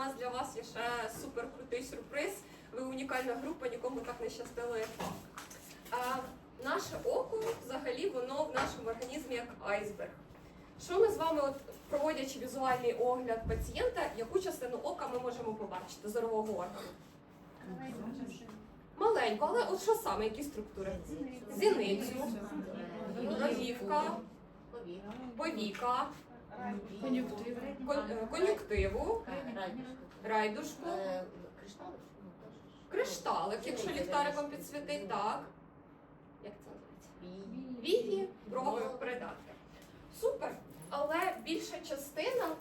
нас для вас є ще суперкрутий сюрприз. Ви унікальна група, нікому так не щастило, як вам. Наше око взагалі воно в нашому організмі як айсберг. Що ми з вами, от, проводячи візуальний огляд пацієнта, яку частину ока ми можемо побачити зорового органу? Маленьку, але от що саме, які структури? Зіницю, рогівка, повіка, Кон'юнктиви. кон- е, кон'юктиву, райдушку, кришталик, якщо ліхтариком підсвітить, так. Як це називається? Вії, брови, придатки. Супер. Але більша частина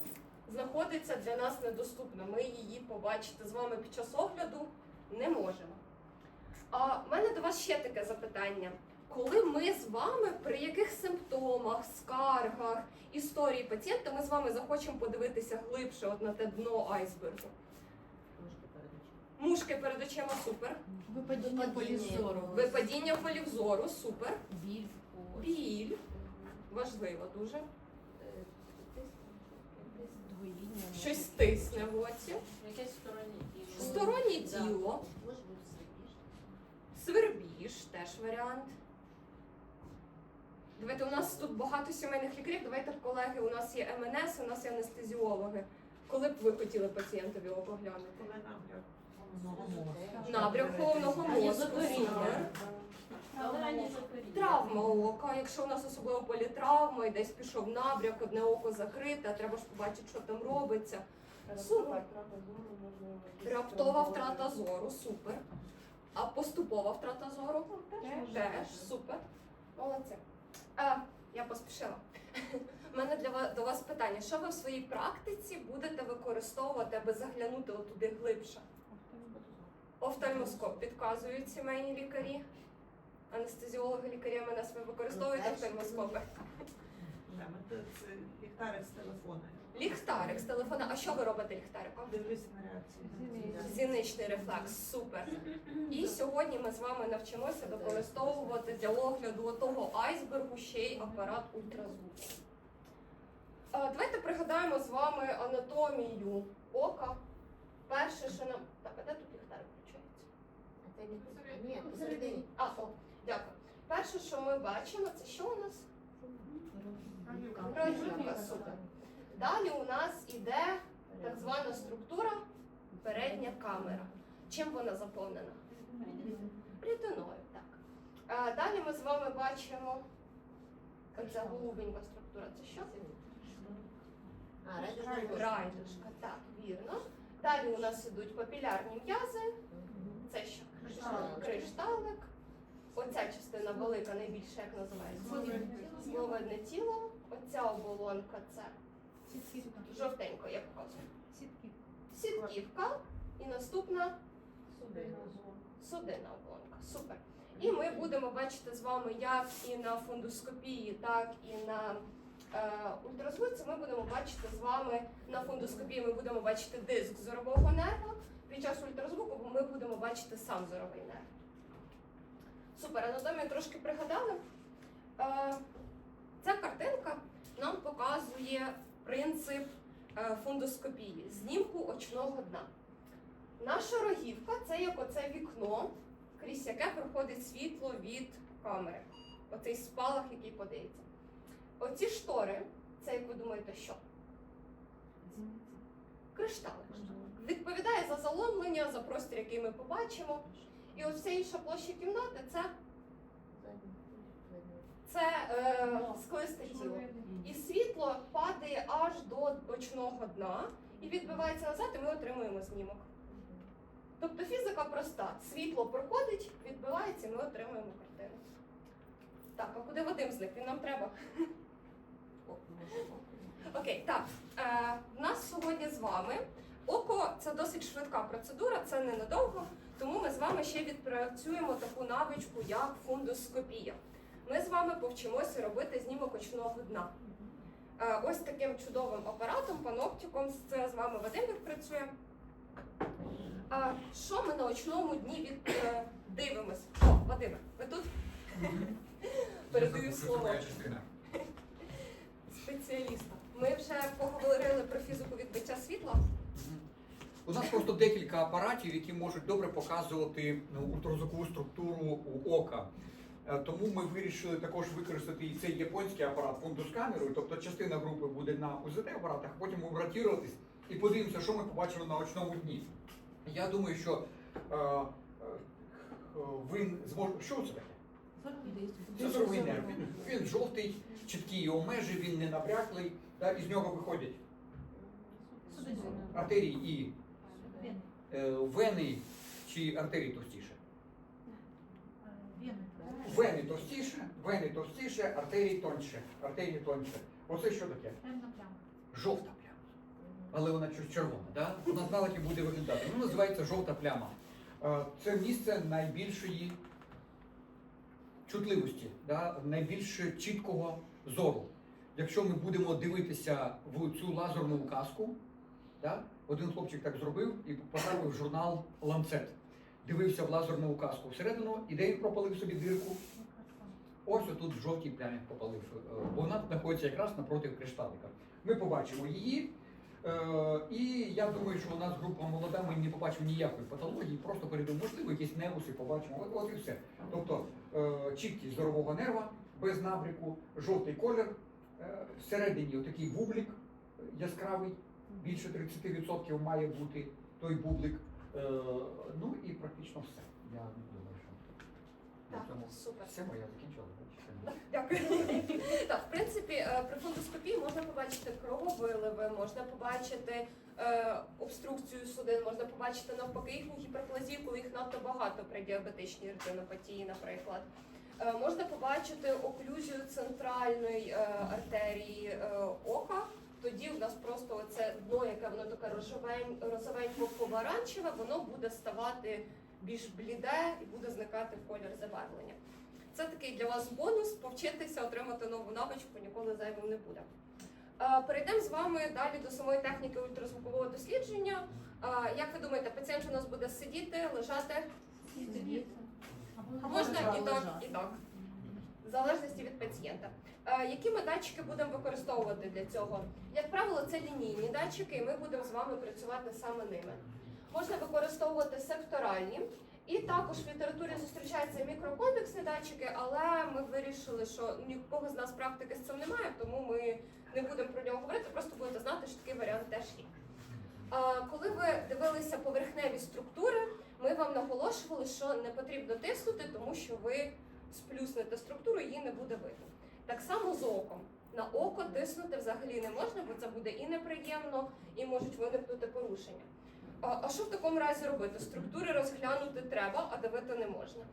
знаходиться для нас недоступна. Ми її побачити з вами під час огляду не можемо. А в мене до вас ще таке запитання. Коли ми з вами при яких симптомах, скаргах, історії пацієнта ми з вами захочемо подивитися глибше от на те дно айсбергу? Мушки перед очима супер. Випадіння полі зору. Випадіння полів зору супер. Біль. Біль. Важливо дуже. Двоїння. Щось тисне в оці. Якесь стороннє тіло. Стороннє тіло. Свербіж теж варіант. Давайте у нас тут багато сімейних лікарів. Давайте, колеги, у нас є МНС, у нас є анестезіологи. Коли б ви хотіли пацієнтові око глянути? Набряк головного мозку. Травма ока, якщо у нас особливо політравма, і десь пішов набряк, одне око закрите, треба ж побачити, що там робиться. Супер. Раптова втрата зору, супер. А поступова втрата зору? Теж, супер. Молодці. А, я поспішила. У мене для вас до вас питання: що ви в своїй практиці будете використовувати, аби заглянути туди глибше? Офтальмоскоп підказують сімейні лікарі. Анестезіологи, лікарі мене ви використовуєте офтальмоскопи? Це ліхтарик з телефона. Ліхтарик з телефона. А що ви робите ліхтариком? Дивлюся на реакцію. Зіничний рефлекс, супер. І сьогодні ми з вами навчимося використовувати для огляду того айсбергу ще й апарат ультразвуку. Давайте пригадаємо з вами анатомію ока. Перше, що нам. Так, а де тут ліхтарик включається? Ні, посередині. А, о, дякую. Перше, що ми бачимо, це що у нас? Рогівка, супер. Далі у нас іде так звана структура передня камера. Чим вона заповнена? Рідиною, так. А, далі ми з вами бачимо оця голубенька структура. Це що? Райдушка. Так, вірно. Далі у нас ідуть папілярні м'язи. Це що? Кришталик. Оця частина велика, найбільша, як називається? Словедне тіло. Оця оболонка це жовтенько, я показую. Сітківка. Сітківка І наступна судинна оболонка. Супер. І ми будемо бачити з вами як і на фондоскопії, так і на е, ультразвуці. Ми будемо бачити з вами на фондоскопії. Ми будемо бачити диск зорового нерва. Під час ультразвуку ми будемо бачити сам зоровий нерв. Супер, анатомію трошки пригадали. Е, ця картинка нам показує принцип е, фондоскопії, знімку очного дна. Наша рогівка це як оце вікно, крізь яке проходить світло від камери. Оцей спалах, який подається. Оці штори, це як ви думаєте, що? Кришталик. Відповідає за заломлення, за простір, який ми побачимо. І ось вся інша площа кімнати це, це е, склисте тіло. І світло падає аж до очного дна і відбивається назад, і ми отримуємо знімок. Тобто фізика проста. Світло проходить, відбивається, і ми отримуємо картину. Так, а куди Вадим зник? Він нам треба. Окей, так. Е, нас сьогодні з вами око це досить швидка процедура, це ненадовго, тому ми з вами ще відпрацюємо таку навичку, як фундоскопія. Ми з вами повчимося робити знімок очного дна. Е, ось таким чудовим апаратом, паноптиком, це з вами Вадим відпрацює. А що ми на очному дні від, е, дивимось? О, Вадиме, ви тут? Передаю слово спеціаліста. Ми вже поговорили про фізику відбиття світла. У нас просто декілька апаратів, які можуть добре показувати ну, ультразвукову структуру у ока. Е, Тому ми вирішили також використати і цей японський апарат фунду з камерою. Тобто частина групи буде на УЗД апаратах, а потім ротуватись і подивимося, що ми побачили на очному дні. Я думаю, що е, е, ви зможете. Що це таке? Це зоровий нерв. Він, жовтий, чіткий його межі, він не набряклий, та, із нього виходять артерії і е, вени чи артерії товстіше. Вени товстіше, вени товстіше, артерії тоньше, артерії тоньше. Оце що таке? Жовта пляма. Але вона червона, да? Вона здалеки буде виглядати. Вона називається жовта пляма. Е, Це місце найбільшої чутливості, да? найбільш чіткого зору. Якщо ми будемо дивитися в цю лазерну указку, да? один хлопчик так зробив і поставив в журнал Lancet. Дивився в лазерну указку всередину, і де він пропалив собі дирку. Ось отут в жовтій плямі попалив. е, Бо вона знаходиться якраз напроти кришталика. Ми побачимо її. е, І я думаю, що у нас група молода, ми не побачимо ніякої патології, просто перейдемо, можливо, якісь невуси побачимо. От, і все. Тобто е, чіткість зорового нерва без набріку, жовтий колір, всередині отакий бублик яскравий, більше 30% має бути той бублик. Е, Ну і практично все. Я думаю, що Так, супер. все моє закінчила. Дякую. Так, в принципі, е, при фондоскопії можна побачити крововиливи, можна побачити е, обструкцію судин, можна побачити навпаки їхню гіперплазію, коли їх надто багато при діабетичній ретинопатії, наприклад. Е, можна побачити оклюзію центральної е, артерії е, ока. Тоді в нас просто оце дно, яке воно таке розовень, розовенько помаранчеве, воно буде ставати більш бліде і буде зникати колір забарвлення. Це такий для вас бонус повчитися отримати нову навичку, ніколи зайвим не буде. Е, Перейдемо з вами далі до самої техніки ультразвукового дослідження. Е, Як ви думаєте, пацієнт у нас буде сидіти, лежати? Можна і так, і так. В залежності від пацієнта. Е, Які ми датчики будемо використовувати для цього? Як правило, це лінійні датчики, і ми будемо з вами працювати саме ними. Можна використовувати секторальні, і також в літературі зустрічаються мікрокомплексні датчики, але ми вирішили, що нікого з нас практики з цим немає, тому ми не будемо про нього говорити, просто будете знати, що такий варіант теж є. А, Коли ви дивилися поверхневі структури, ми вам наголошували, що не потрібно тиснути, тому що ви сплюснете структуру, її не буде видно. Так само з оком. На око тиснути взагалі не можна, бо це буде і неприємно, і можуть виникнути порушення. А, а що в такому разі робити? Структури розглянути треба, а дивити не можна.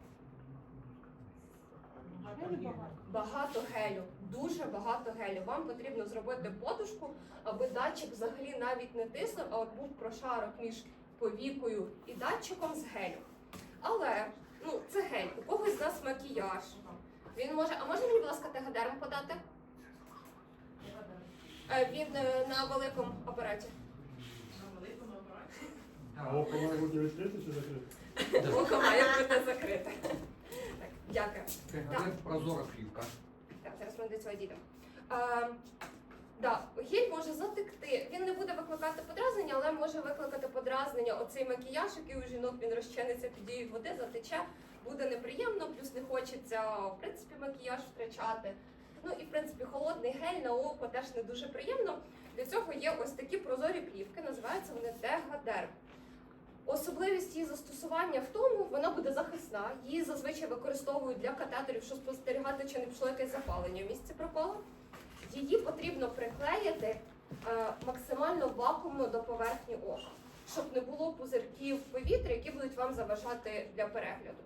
Багато гелю, дуже багато гелю. Вам потрібно зробити подушку, аби датчик взагалі навіть не тиснув, а от був прошарок між повікою і датчиком з гелю. Але ну це гель. У когось з нас макіяж. Він може. А може мені, будь ласка, тегадерм подати? Е, Він е, на великому апараті. А око має бути відкрите чи закрите? Око має бути закрите. Так, дякую. Це прозора плівка. Так, зараз ми до цього дійдемо. Е, да, гель може затекти. Він не буде викликати подразнення, але може викликати подразнення. Оцей макіяж, який у жінок він розчиниться під дією води, затече, буде неприємно, плюс не хочеться в принципі макіяж втрачати. Ну і в принципі холодний гель на око теж не дуже приємно. Для цього є ось такі прозорі плівки, називаються вони дегадерм. Особливість її застосування в тому, вона буде захисна. Її зазвичай використовують для катетерів, щоб спостерігати, чи не пішло якесь запалення в місці проколу. Її потрібно приклеїти е, максимально вакуумно до поверхні ока, щоб не було пузирків повітря, які будуть вам заважати для перегляду.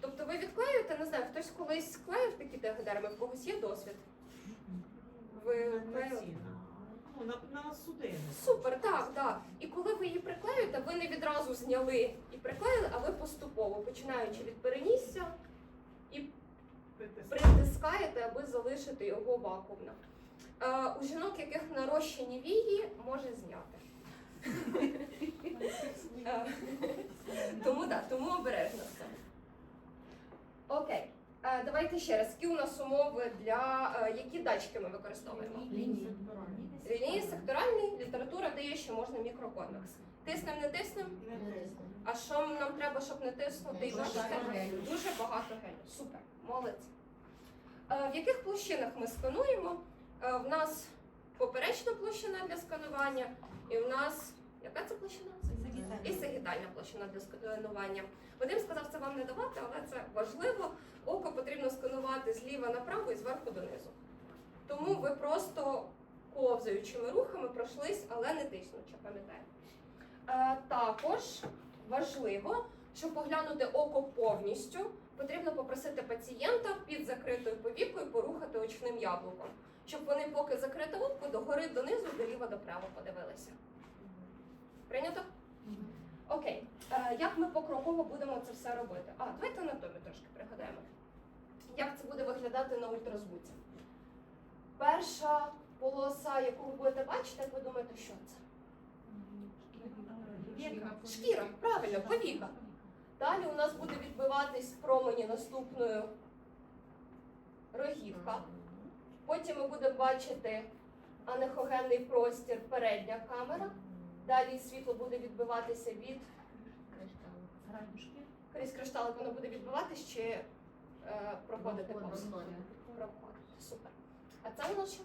Тобто ви відклеюєте, не знаю, хтось колись клеїв такі дегадерми, в когось є досвід. Ви? Ну, на, на судини. Супер, так, так. І коли ви її приклеюєте, ви не відразу зняли і приклеїли, а ви поступово, починаючи від перенісся, і притискаєте, аби залишити його вакуумно. Е, у жінок, яких нарощені вії, може зняти. Е, тому так, тому обережно все. Окей. Е, давайте ще раз, які у нас умови для які датчики ми використовуємо? Лінії. Лінії, секторальний, література дає, що можна мікроконвекс. Тиснем, не тиснем? Не тисно. А що нам треба, щоб не тиснути? Дуже багато гелю. Дуже багато гелю. Супер, молодці. Е, в яких площинах ми скануємо? Е, в нас поперечна площина для сканування, і в нас яка це площина? І сагітальна площина для сканування. Вадим сказав це вам не давати, але це важливо. Око потрібно сканувати зліва направо і зверху донизу. Тому ви просто ковзаючими рухами пройшлись, але не тиснучи, пам'ятаєте. Е, також важливо, щоб поглянути око повністю, потрібно попросити пацієнта під закритою повікою порухати очним яблуком, щоб вони поки закрите око догори донизу, доліва доправо подивилися. Прийнято? Окей. Е, як ми покроково будемо це все робити? А, давайте анатомію трошки пригадаємо. Як це буде виглядати на ультразвуці? Перша полоса, яку ви будете бачити, як ви думаєте, що це? Шкіра, правильно, повіка. Далі у нас буде відбиватись в промені наступною рогівка. Потім ми будемо бачити анехогенний простір, передня камера. Далі світло буде відбиватися від крізь кришталик, воно буде відбиватись чи е, проходити повз? Проходити. Супер. А це воно що?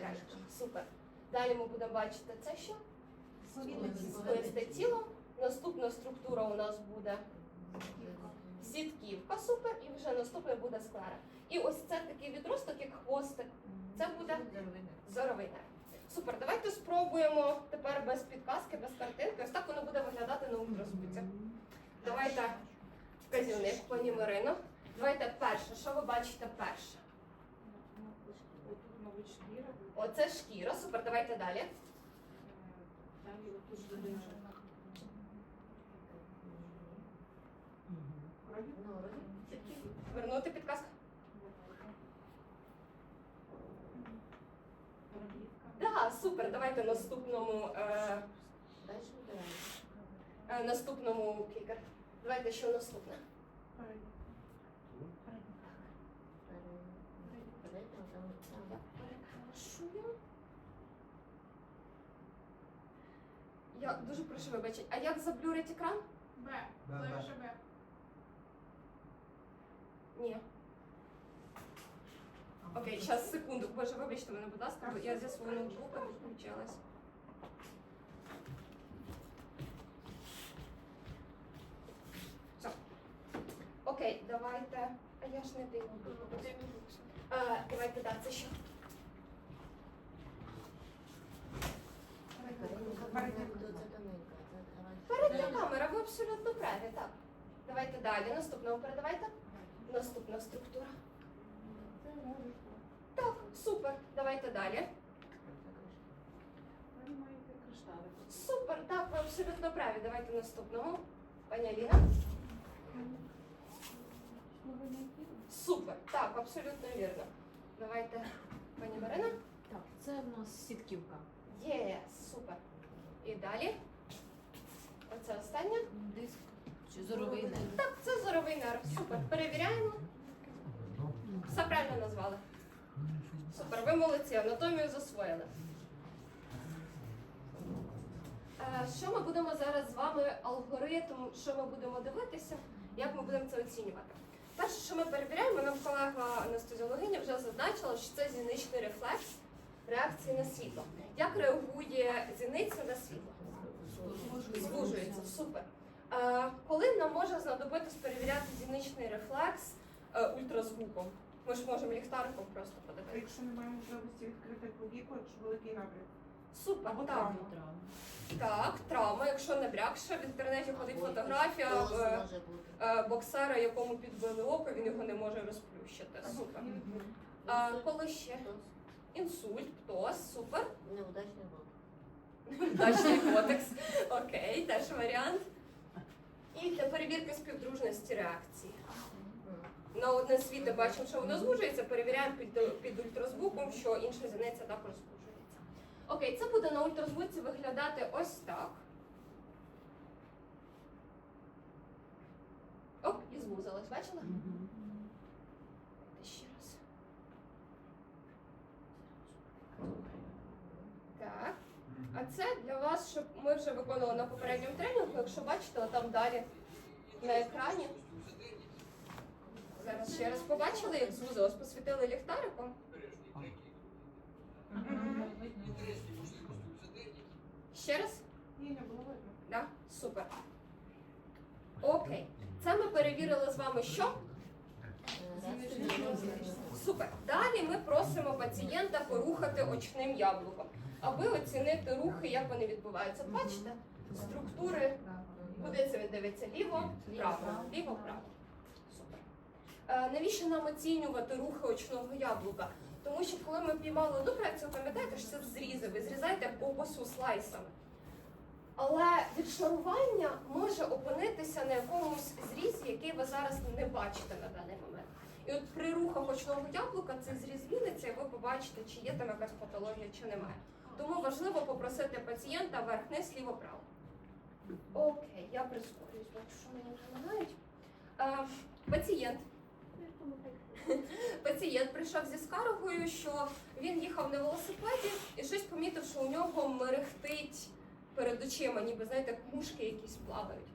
Крайчик. Супер. Далі ми будемо бачити це що? Склисте тіло. Наступна структура у нас буде сітківка, супер, і вже наступне буде склера. І ось це такий відросток, як хвостик. Це буде зоровий нерв. Супер, давайте спробуємо тепер без підказки, без картинки. Ось так воно буде виглядати на ультразвуці. Давайте вказівник, пані Марино. Давайте перше, що ви бачите перше? Мабуть, шкіра. Оце шкіра, супер, давайте далі. Далі отут буде крові. Вернути підказку. Да, супер, давайте наступному, е, е, наступному клікер. Давайте що наступне. Я. Я дуже прошу вибачити. А як заблюрить екран? Б. Б. Ні. Окей, зараз секунду. Боже, вибачте мене, будь ласка, я зі свого ноутбука відключилась. Все. Окей, давайте. А я ж не дивлю. Е, Давайте, так, це що? Передня камера, ви абсолютно праві, так. Давайте далі. Наступного передавайте. Наступна структура. Так, супер. Давайте далі. Супер, так, ви абсолютно праві. Давайте наступного. Пані Аліна. Супер, так, абсолютно вірно. Давайте, пані Марина. Так, це в нас сітківка. Є, супер. І далі. Оце останнє. Диск чи зоровий нерв. Так, це зоровий нерв. Супер. Перевіряємо. Все правильно назвали. Супер, ви молодці, анатомію засвоїли. Е, Що ми будемо зараз з вами алгоритм, що ми будемо дивитися, як ми будемо це оцінювати? Перше, що ми перевіряємо, нам колега анестезіологиня вже зазначила, що це зіничний рефлекс реакції на світло. Як реагує зіниця на світло? Звужується, супер. Коли нам може знадобитись перевіряти зіничний рефлекс е, ультразвуком? Ми ж можемо ліхтариком просто подивитися. якщо немає можливості відкрити повіку, якщо великий набряк. Супер, Або так. травма. Так, травма, якщо набрякша, в інтернеті ходить фотографія е, е, боксера, якому підбили око, він його не може розплющити. Супер. А, коли ще? Інсульт, птоз, супер. Неудачний год. Дачний кодекс. Окей, теж варіант. І для перевірки співдружності реакції. На одне світло бачимо, що воно звужується, перевіряємо під, під ультразвуком, що інша зіниця також звужується. Окей, це буде на ультразвуці виглядати ось так. Оп, і звузилась, бачили? А це для вас, щоб ми вже виконували на попередньому тренінгу. Якщо бачите, там далі на екрані. Зараз ще раз побачили, як звузилось, посвітили ліхтариком. Ще раз? Ні, не було видно. Да? Супер. Окей. Це ми перевірили з вами що? Супер. Далі ми просимо пацієнта порухати очним яблуком, аби оцінити рухи, як вони відбуваються. Бачите, структури, куди це він дивиться? Ліво, право, ліво, право. Супер. Е, навіщо нам оцінювати рухи очного яблука? Тому що коли ми піймали одну проекцію, пам'ятаєте, що це зрізи, ви зрізаєте по слайсами. Але відшарування може опинитися на якомусь зрізі, який ви зараз не бачите на даний момент. І от при рухах очного яблука цей зріз зміниться, і ви побачите, чи є там якась патологія, чи немає. Тому важливо попросити пацієнта верх-низ, ліво-право. Окей, я прискорююсь, бачу, що мені допомагають. Е, пацієнт. Пацієнт прийшов зі скаргою, що він їхав на велосипеді і щось помітив, що у нього мерехтить перед очима, ніби знаєте, мушки якісь плавають.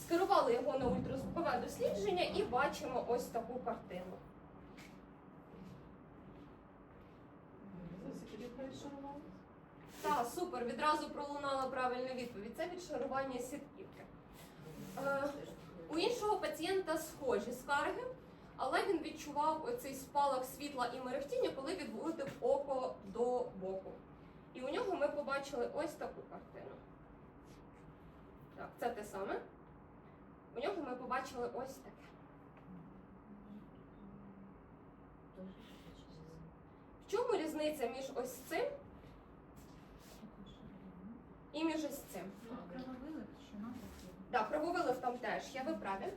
Скерували його на ультразвукове дослідження і бачимо ось таку картину. Так, супер, відразу пролунала правильна відповідь. Це відшарування сітківки. Е, у іншого пацієнта схожі скарги, але він відчував оцей спалах світла і мерехтіння, коли відводив око до боку. І у нього ми побачили ось таку картину. Так, це те саме. У нього ми побачили ось таке. В чому різниця між ось цим і між ось цим? Так, крововилив там теж, я ви праві.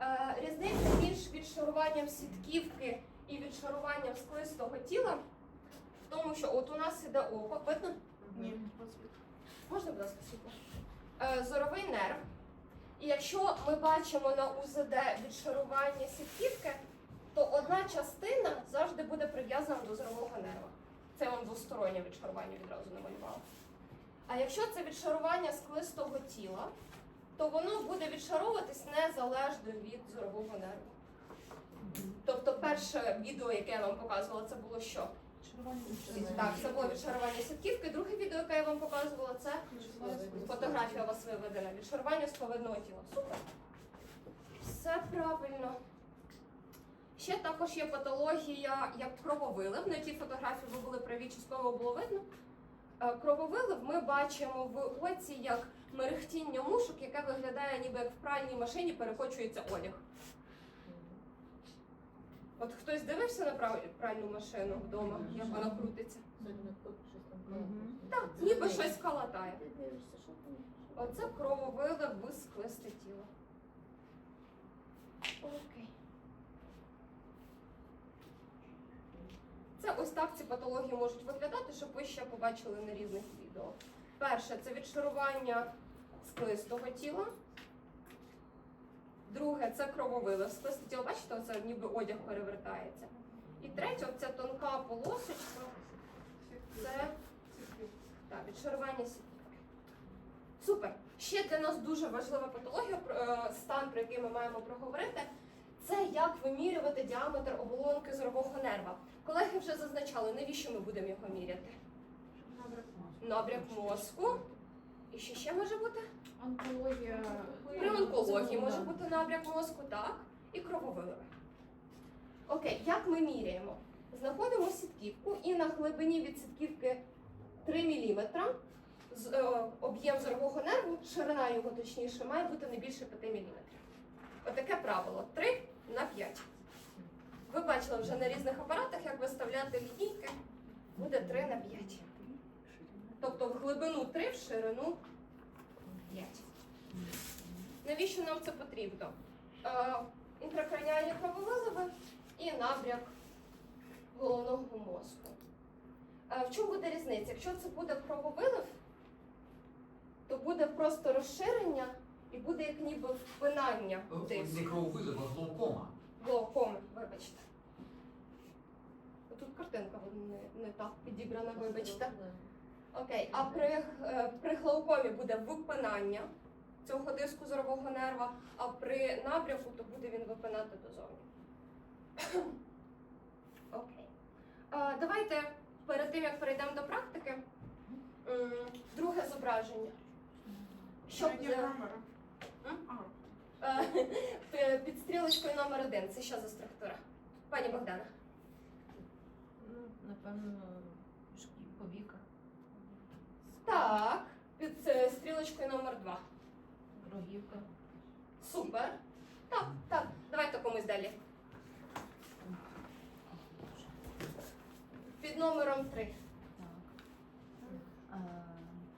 Е, різниця між відшаруванням сітківки і відшаруванням склистого тіла в тому, що от у нас іде око, видно? Ні. Можна, будь ласка, світло? Е, зоровий нерв. І якщо ми бачимо на УЗД відшарування сітківки, то одна частина завжди буде прив'язана до зорового нерва. Це вам двостороннє відшарування відразу намалювала. А якщо це відшарування склистого тіла, то воно буде відшаровуватись незалежно від зорового нерву. Тобто перше відео, яке я вам показувала, це було що? Так, це було відшарування сітківки. Друге відео, яке я вам показувала, це фотографія у вас виведена. Відшарування сповидного тіла. Супер. Все правильно. Ще також є патологія як крововилив. На тій фотографії ви були праві, частково було видно. Е, Крововилив ми бачимо в оці як мерехтіння мушок, яке виглядає ніби як в пральній машині перекочується одяг. От хтось дивився на пральну машину вдома, як вона крутиться? Так, ніби щось калатає. Оце крововилив в склисте тіло. Окей. Це ось так ці патології можуть виглядати, щоб ви ще побачили на різних відео. Перше це відшарування склистого тіла. Друге це крововилив. Склисте тіло, бачите, оце ніби одяг перевертається. І третє, оця тонка полосочка. Це так, відшарування сітківки. Супер. Ще для нас дуже важлива патологія, е, стан, про який ми маємо проговорити, це як вимірювати діаметр оболонки зорового нерва. Колеги вже зазначали, навіщо ми будемо його міряти? Набряк мозку. І що ще може бути? Онкологія. При онкології може бути набряк мозку, так, і крововиливи. Окей, як ми міряємо? Знаходимо сітківку і на глибині від сітківки 3 мм е, об'єм зорового нерву, ширина його точніше, має бути не більше 5 мм. Отаке правило 3 на 5. Ви бачили вже на різних апаратах, як виставляти лінійки, буде 3 на 5. Тобто в глибину 3, в ширину 5. Навіщо нам це потрібно? Е, інтракраніальні крововиливи і набряк головного мозку. Е, в чому буде різниця? Якщо це буде крововилив, то буде просто розширення і буде як ніби впинання десь. А глаукома. Глаукоми, вибачте. Тут картинка не, не так підібрана, вибачте. Окей, а при, е, при глаукомі буде випинання цього диску зорового нерва, а при набряку то буде він випинати дозовні. Окей. Давайте перед тим як перейдемо до практики, друге зображення. Щоб під стрілочкою номер один. Це що за структура? Пані Богдана. Ну, напевно, повіка, Так, під е, стрілочкою номер два. рогівка. Супер. Так, так. Давайте комусь далі. Під номером три. Так. Е,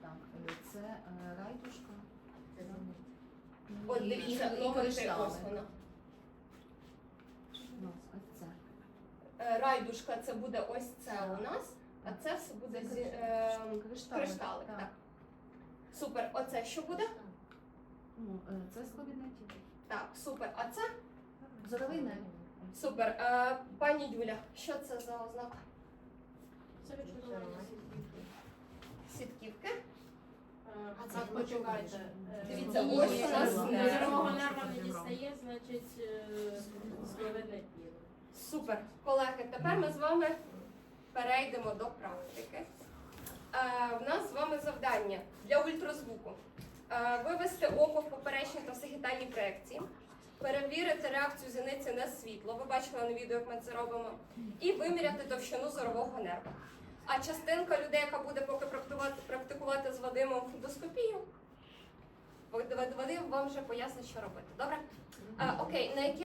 Так, е, це е, райдушка. От І- дивіться, номер три. криштали. Ось вона. Е, Райдушка це буде ось це у нас, а це все буде зі, е, Криштали. кришталик. Так. Супер. Оце що буде? Ну, е, це скловідне тіло. Так, супер. А це? Зоровий нерв. Супер. Е, пані Юля, що це за ознака? Це відчування Сітківки. А так, почекайте. Е, Дивіться, ось у нас ні, нерва не дістає, значить, е, сковидне тіло. Супер, колеги. Тепер ми з вами перейдемо до практики. Е, в нас з вами завдання для ультразвуку. Е, вивести око в поперечній та сагітальній проекції, перевірити реакцію зіниці на світло. Ви бачили на відео, як ми це робимо, і виміряти товщину зорового нерва. А частинка людей, яка буде поки практикувати, практикувати з Вадимом фондоскопію, Вадим вам вже пояснить, що робити. Добре? Е, окей, на які